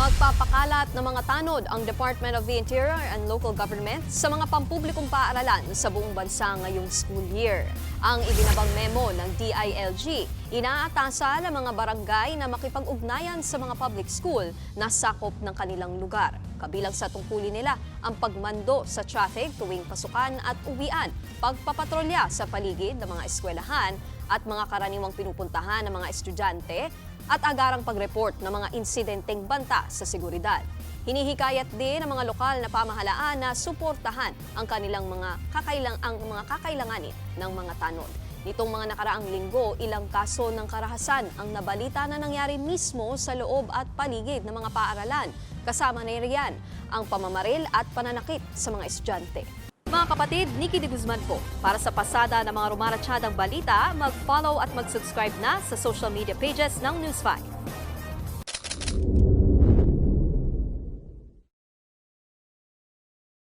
Magpapakalat ng mga tanod ang Department of the Interior and Local Government sa mga pampublikong paaralan sa buong bansa ngayong school year. Ang ibinabang memo ng DILG, inaatasa ng mga barangay na makipag-ugnayan sa mga public school na sakop ng kanilang lugar. Kabilang sa tungkulin nila ang pagmando sa traffic tuwing pasukan at uwian, pagpapatrolya sa paligid ng mga eskwelahan at mga karaniwang pinupuntahan ng mga estudyante at agarang pag-report ng mga insidenteng banta sa seguridad. Hinihikayat din ng mga lokal na pamahalaan na suportahan ang kanilang mga kakailang ang mga kakailanganin ng mga tanod. Nitong mga nakaraang linggo, ilang kaso ng karahasan ang nabalita na nangyari mismo sa loob at paligid ng mga paaralan. Kasama na riyan ang pamamaril at pananakit sa mga estudyante. Mga kapatid, Nikki de Guzman po. Para sa pasada ng mga rumaratsyadang balita, mag-follow at mag-subscribe na sa social media pages ng News 5.